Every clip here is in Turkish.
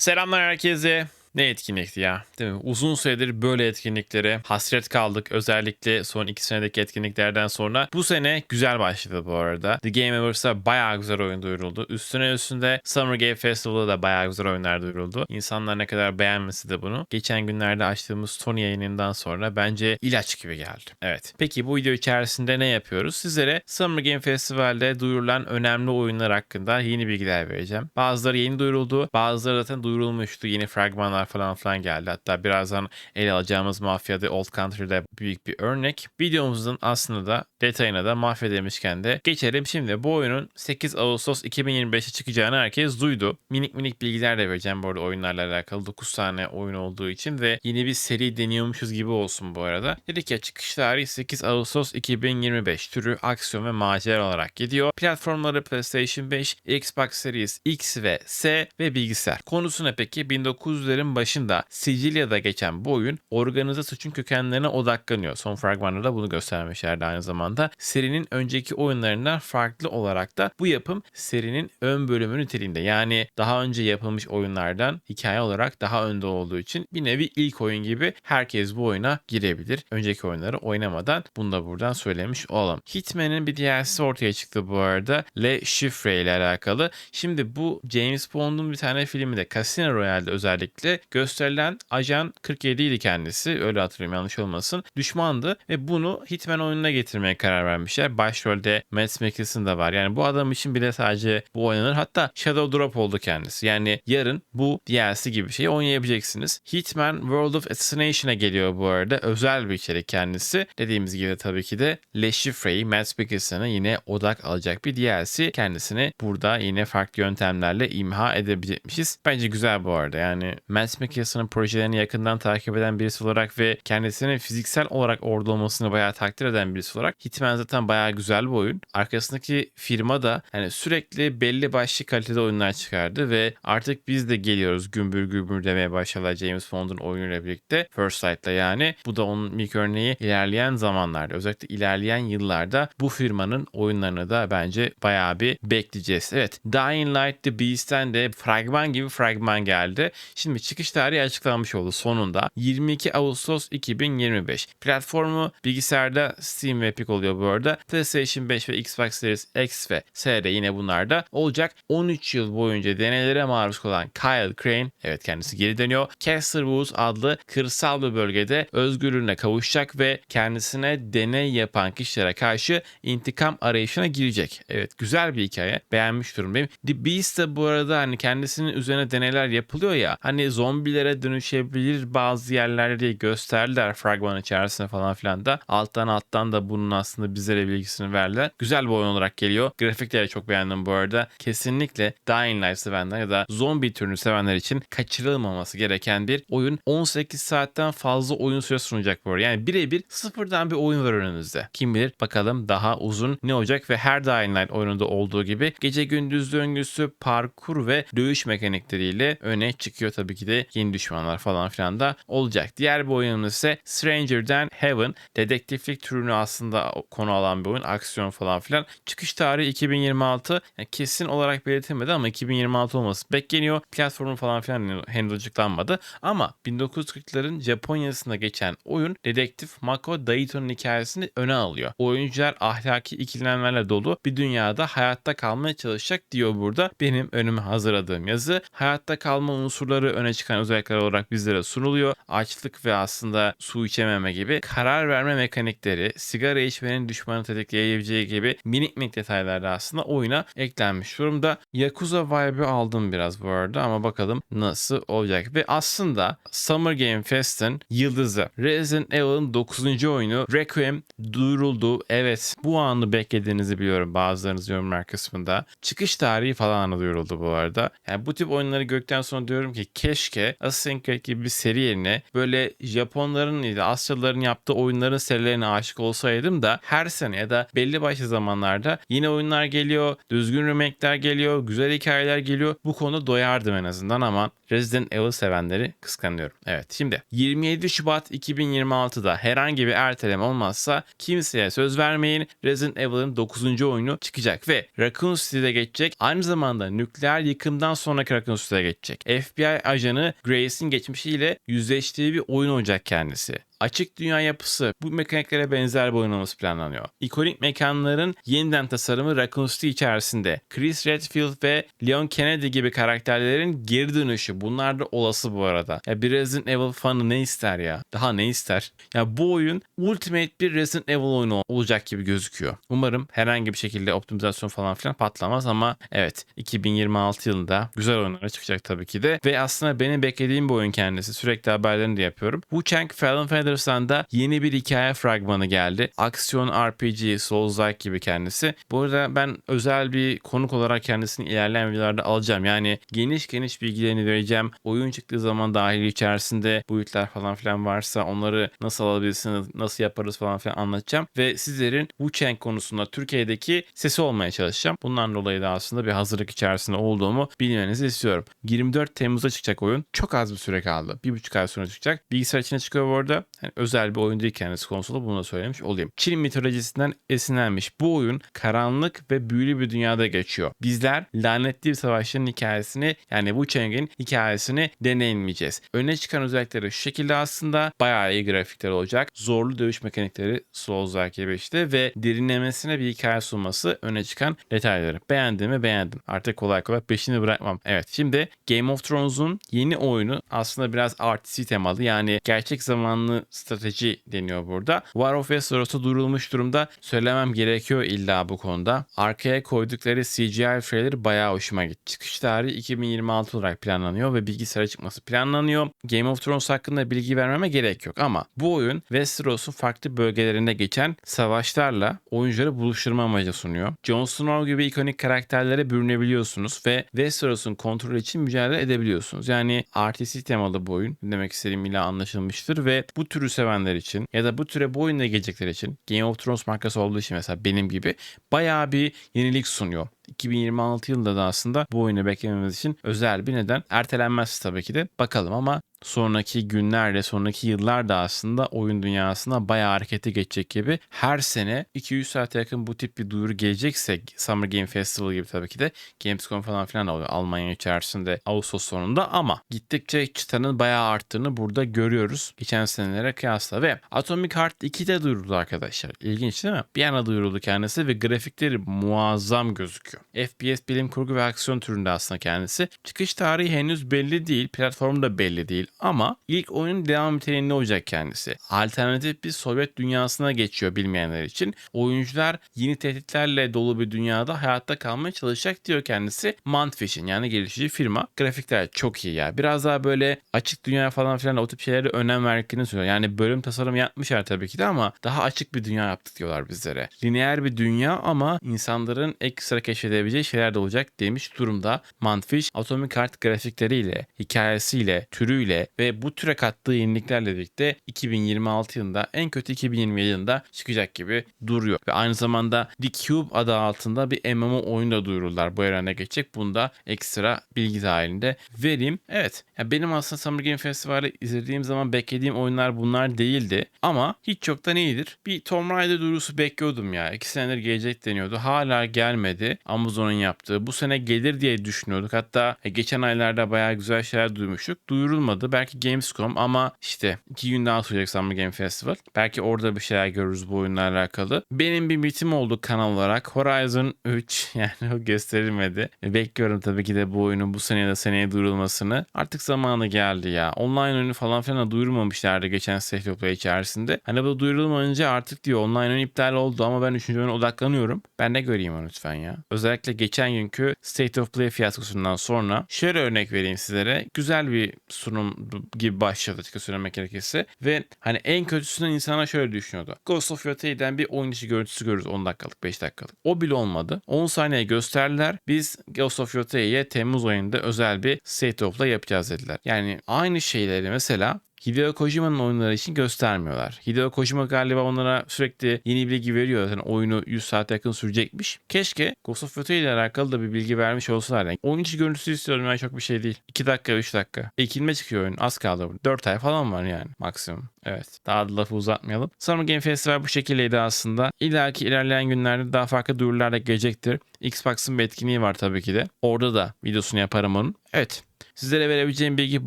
Selamlar herkese. Ne etkinlikti ya değil mi? Uzun süredir böyle etkinliklere hasret kaldık. Özellikle son iki senedeki etkinliklerden sonra. Bu sene güzel başladı bu arada. The Game Awards'a bayağı güzel oyun duyuruldu. Üstüne üstünde Summer Game Festival'da da bayağı güzel oyunlar duyuruldu. İnsanlar ne kadar beğenmesi de bunu. Geçen günlerde açtığımız Tony yayınından sonra bence ilaç gibi geldi. Evet. Peki bu video içerisinde ne yapıyoruz? Sizlere Summer Game Festival'de duyurulan önemli oyunlar hakkında yeni bilgiler vereceğim. Bazıları yeni duyuruldu. Bazıları zaten duyurulmuştu. Yeni fragmanlar falan filan geldi. Hatta birazdan ele alacağımız Mafia The Old Country'de büyük bir örnek. Videomuzun aslında da detayına da Mafya demişken de geçelim. Şimdi bu oyunun 8 Ağustos 2025'e çıkacağını herkes duydu. Minik minik bilgiler de vereceğim bu arada oyunlarla alakalı. 9 tane oyun olduğu için ve yeni bir seri deniyormuşuz gibi olsun bu arada. Dedik ya çıkış tarihi 8 Ağustos 2025. Türü aksiyon ve macera olarak gidiyor. Platformları PlayStation 5, Xbox Series X ve S ve bilgisayar. Konusu ne peki? 1900'lerin başında Sicilya'da geçen bu oyun organize suçun kökenlerine odaklanıyor. Son fragmanda da bunu göstermişlerdi aynı zamanda. Serinin önceki oyunlarından farklı olarak da bu yapım serinin ön bölümü niteliğinde. Yani daha önce yapılmış oyunlardan hikaye olarak daha önde olduğu için bir nevi ilk oyun gibi herkes bu oyuna girebilir. Önceki oyunları oynamadan bunu da buradan söylemiş olalım. Hitman'in bir DLC'si ortaya çıktı bu arada. Le Chiffre ile alakalı. Şimdi bu James Bond'un bir tane filmi de Casino Royale'de özellikle gösterilen ajan 47 idi kendisi. Öyle hatırlıyorum yanlış olmasın. Düşmandı ve bunu Hitman oyununa getirmeye karar vermişler. Başrolde Matt Mikkelsen da var. Yani bu adam için bile sadece bu oynanır. Hatta Shadow Drop oldu kendisi. Yani yarın bu DLC gibi bir şeyi oynayabileceksiniz. Hitman World of Assassination'a geliyor bu arada. Özel bir içerik kendisi. Dediğimiz gibi tabii ki de Le Chiffre'yi Matt Mikkelsen'a yine odak alacak bir DLC. Kendisini burada yine farklı yöntemlerle imha edebilecekmişiz. Bence güzel bu arada. Yani Matt Mikkelsen'ın projelerini yakından takip eden birisi olarak ve kendisinin fiziksel olarak orada olmasını bayağı takdir eden birisi olarak Hitman zaten bayağı güzel bir oyun. Arkasındaki firma da yani sürekli belli başlı kalitede oyunlar çıkardı ve artık biz de geliyoruz gümbür gümbür demeye başladılar James Bond'un oyunuyla birlikte. First Light'la yani. Bu da onun ilk örneği ilerleyen zamanlarda özellikle ilerleyen yıllarda bu firmanın oyunlarını da bence bayağı bir bekleyeceğiz. Evet Dying Light The Beast'ten de fragman gibi fragman geldi. Şimdi çıkış tarihi açıklanmış oldu sonunda. 22 Ağustos 2025. Platformu bilgisayarda Steam ve Epic oluyor bu arada. PlayStation 5 ve Xbox Series X ve S'de yine bunlarda olacak. 13 yıl boyunca deneylere maruz kalan Kyle Crane, evet kendisi geri dönüyor. Castle Woods adlı kırsal bir bölgede özgürlüğüne kavuşacak ve kendisine deney yapan kişilere karşı intikam arayışına girecek. Evet güzel bir hikaye. Beğenmiş durumdayım. The Beast de bu arada hani kendisinin üzerine deneyler yapılıyor ya. Hani zombilere dönüşebilir bazı yerlerde diye gösterdiler fragman içerisinde falan filan da. Alttan alttan da bunun aslında bizlere bilgisini verdiler. Güzel bir oyun olarak geliyor. Grafikleri çok beğendim bu arada. Kesinlikle Dying Light sevenler ya da zombi türünü sevenler için kaçırılmaması gereken bir oyun. 18 saatten fazla oyun süresi sunacak bu arada. Yani birebir sıfırdan bir oyun var önünüzde. Kim bilir bakalım daha uzun ne olacak ve her Dying Light oyununda olduğu gibi gece gündüz döngüsü, parkur ve dövüş mekanikleriyle öne çıkıyor tabii ki de yeni düşmanlar falan filan da olacak. Diğer bir oyunumuz ise Stranger Than Heaven. Dedektiflik türünü aslında konu alan bir oyun. Aksiyon falan filan. Çıkış tarihi 2026. Yani kesin olarak belirtilmedi ama 2026 olması bekleniyor. Platformu falan filan henüz açıklanmadı. Ama 1940'ların Japonya'sında geçen oyun dedektif Mako Daito'nun hikayesini öne alıyor. Oyuncular ahlaki ikilemlerle dolu bir dünyada hayatta kalmaya çalışacak diyor burada. Benim önüme hazırladığım yazı. Hayatta kalma unsurları öne çıkan özellikler olarak bizlere sunuluyor. Açlık ve aslında su içememe gibi karar verme mekanikleri, sigara içmenin düşmanı tetikleyebileceği gibi minik minik detaylar da aslında oyuna eklenmiş durumda. Yakuza vibe'ı aldım biraz bu arada ama bakalım nasıl olacak. Ve aslında Summer Game Fest'in yıldızı Resident Evil'ın 9. oyunu Requiem duyuruldu. Evet bu anı beklediğinizi biliyorum bazılarınız yorumlar kısmında. Çıkış tarihi falan duyuruldu bu arada. Yani bu tip oyunları gökten sonra diyorum ki keşke keşke Assassin's Creed gibi bir seri yerine böyle Japonların ya da Asyalıların yaptığı oyunların serilerine aşık olsaydım da her sene ya da belli başlı zamanlarda yeni oyunlar geliyor, düzgün remake'ler geliyor, güzel hikayeler geliyor. Bu konuda doyardım en azından ama Resident Evil sevenleri kıskanıyorum. Evet şimdi 27 Şubat 2026'da herhangi bir erteleme olmazsa kimseye söz vermeyin. Resident Evil'ın 9. oyunu çıkacak ve Raccoon City'de geçecek. Aynı zamanda nükleer yıkımdan sonraki Raccoon City'de geçecek. FBI ajanı Grace'in geçmişiyle yüzleştiği bir oyun olacak kendisi. Açık dünya yapısı bu mekaniklere benzer bir oyun planlanıyor. İkonik mekanların yeniden tasarımı Raccoon City içerisinde. Chris Redfield ve Leon Kennedy gibi karakterlerin geri dönüşü. Bunlar da olası bu arada. Ya bir Resident Evil fanı ne ister ya? Daha ne ister? Ya bu oyun ultimate bir Resident Evil oyunu olacak gibi gözüküyor. Umarım herhangi bir şekilde optimizasyon falan filan patlamaz ama evet 2026 yılında güzel oyunlara çıkacak tabii ki de. Ve aslında benim beklediğim bu oyun kendisi. Sürekli haberlerini de yapıyorum. Wu Chang Fallen Feathers'tan da yeni bir hikaye fragmanı geldi. Aksiyon RPG, Souls-like gibi kendisi. Bu arada ben özel bir konuk olarak kendisini ilerleyen videolarda alacağım. Yani geniş geniş bilgilerini vereceğim. Oyun çıktığı zaman dahil içerisinde boyutlar falan filan varsa onları nasıl alabilirsiniz, nasıl yaparız falan filan anlatacağım. Ve sizlerin Wu Chang konusunda Türkiye'deki sesi olmaya çalışacağım. Bundan dolayı da aslında bir hazırlık içerisinde olduğumu bilmenizi istiyorum. 24 Temmuz'da çıkacak oyun. Çok az bir süre kaldı. Bir buçuk ay sonra çıkacak. Bilgisayar içine çıkıyor bu arada. Yani özel bir oyun değil kendisi konsolu. Bunu da söylemiş olayım. Çin mitolojisinden esinlenmiş bu oyun karanlık ve büyülü bir dünyada geçiyor. Bizler lanetli bir savaşçının hikayesini yani Wu Chang'in hikayesini deneyimleyeceğiz. Öne çıkan özellikleri şu şekilde aslında bayağı iyi grafikler olacak. Zorlu dövüş mekanikleri Souls-like gibi işte ve derinlemesine bir hikaye sunması öne çıkan detayları. Beğendiğimi beğendim. Artık kolay kolay peşini bırakmam. Evet şimdi Game of Thrones'un yeni oyunu aslında biraz RPG temalı yani gerçek zamanlı strateji deniyor burada. War of Westeros'a duyurulmuş durumda. Söylemem gerekiyor illa bu konuda. Arkaya koydukları CGI trailer bayağı hoşuma gitti. Çıkış tarihi 2026 olarak planlanıyor ve bilgisayara çıkması planlanıyor. Game of Thrones hakkında bilgi vermeme gerek yok ama bu oyun Westeros'un farklı bölgelerinde geçen savaşlarla oyuncuları buluşturma amacı sunuyor. Jon Snow gibi ikonik karakterlere bürünebiliyorsunuz ve Westeros'un kontrolü için mücadele edebiliyorsunuz. Yani RTC temalı bu oyun demek istediğim ile anlaşılmıştır ve bu türü sevenler için ya da bu türe bu oyunda gelecekler için Game of Thrones markası olduğu için mesela benim gibi bayağı bir yenilik sunuyor. 2026 yılında da aslında bu oyunu beklememiz için özel bir neden. Ertelenmez tabii ki de. Bakalım ama sonraki günlerde, sonraki yıllarda aslında oyun dünyasında bayağı harekete geçecek gibi. Her sene 200 saate yakın bu tip bir duyuru gelecekse Summer Game Festival gibi tabii ki de Gamescom falan filan oluyor Almanya içerisinde Ağustos sonunda ama gittikçe çıtanın bayağı arttığını burada görüyoruz. Geçen senelere kıyasla ve Atomic Heart 2'de duyuruldu arkadaşlar. İlginç değil mi? Bir yana duyuruldu kendisi ve grafikleri muazzam gözüküyor. FPS bilim kurgu ve aksiyon türünde aslında kendisi. Çıkış tarihi henüz belli değil. Platform da belli değil ama ilk oyunun devam niteliğinde olacak kendisi. Alternatif bir Sovyet dünyasına geçiyor bilmeyenler için. Oyuncular yeni tehditlerle dolu bir dünyada hayatta kalmaya çalışacak diyor kendisi. Mantfish'in yani geliştirici firma. Grafikler çok iyi ya. Biraz daha böyle açık dünya falan filan o tip şeylere önem verdiklerini söylüyor. Yani bölüm tasarım yapmışlar tabii ki de ama daha açık bir dünya yaptık diyorlar bizlere. Lineer bir dünya ama insanların ekstra keşfedebileceği şeyler de olacak demiş durumda. Mantfish Atomic Heart grafikleriyle, hikayesiyle, türüyle ve bu türe kattığı yeniliklerle birlikte 2026 yılında en kötü 2027 yılında çıkacak gibi duruyor. Ve aynı zamanda The Cube adı altında bir MMO oyunu da duyururlar bu evrene geçecek. Bunda ekstra bilgi dahilinde vereyim. Evet ya benim aslında Summer Game Festival'i izlediğim zaman beklediğim oyunlar bunlar değildi. Ama hiç çoktan iyidir. Bir Tomb Raider duyurusu bekliyordum ya. İki senedir gelecek deniyordu. Hala gelmedi. Amazon'un yaptığı. Bu sene gelir diye düşünüyorduk. Hatta e, geçen aylarda bayağı güzel şeyler duymuştuk. Duyurulmadı. Belki Gamescom ama işte iki gün daha sürecek Summer Game Festival. Belki orada bir şeyler görürüz bu oyunla alakalı. Benim bir bitim oldu kanal olarak. Horizon 3 yani o gösterilmedi. E, Bekliyorum tabii ki de bu oyunun bu sene ya da seneye duyurulmasını. Artık zamanı geldi ya. Online oyunu falan filan duyurmamışlardı geçen State of Play içerisinde. Hani bu duyurulmayınca artık diyor online oyun iptal oldu ama ben 3. oyuna odaklanıyorum. Ben de göreyim onu lütfen ya. Özellikle özellikle geçen günkü State of Play fiyaskosundan sonra şöyle örnek vereyim sizlere. Güzel bir sunum gibi başladı açıkçası söylemek gerekirse. Ve hani en kötüsünden insana şöyle düşünüyordu. Ghost of Yotei'den bir oyun içi görüntüsü görürüz 10 dakikalık 5 dakikalık. O bile olmadı. 10 saniye gösterdiler. Biz Ghost of Yotei'ye Temmuz ayında özel bir State of Play yapacağız dediler. Yani aynı şeyleri mesela Hideo Kojima'nın oyunları için göstermiyorlar. Hideo Kojima galiba onlara sürekli yeni bilgi veriyor. Yani oyunu 100 saate yakın sürecekmiş. Keşke Ghost of Tsushima ile alakalı da bir bilgi vermiş olsalar. Yani oyun içi görüntüsü istiyorum yani çok bir şey değil. 2 dakika 3 dakika. Ekilme çıkıyor oyun. Az kaldı. 4 ay falan var yani maksimum. Evet. Daha da lafı uzatmayalım. Summer Game Festival bu şekildeydi aslında. İleriki ilerleyen günlerde daha farklı duyurular gelecektir. Xbox'ın bir etkinliği var tabii ki de. Orada da videosunu yaparım onun. Evet. Sizlere verebileceğim bilgi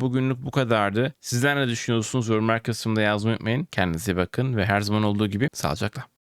bugünlük bu kadardı. Sizler ne düşünüyorsunuz yorumlar kısmında yazmayı unutmayın. Kendinize bakın ve her zaman olduğu gibi sağlıcakla.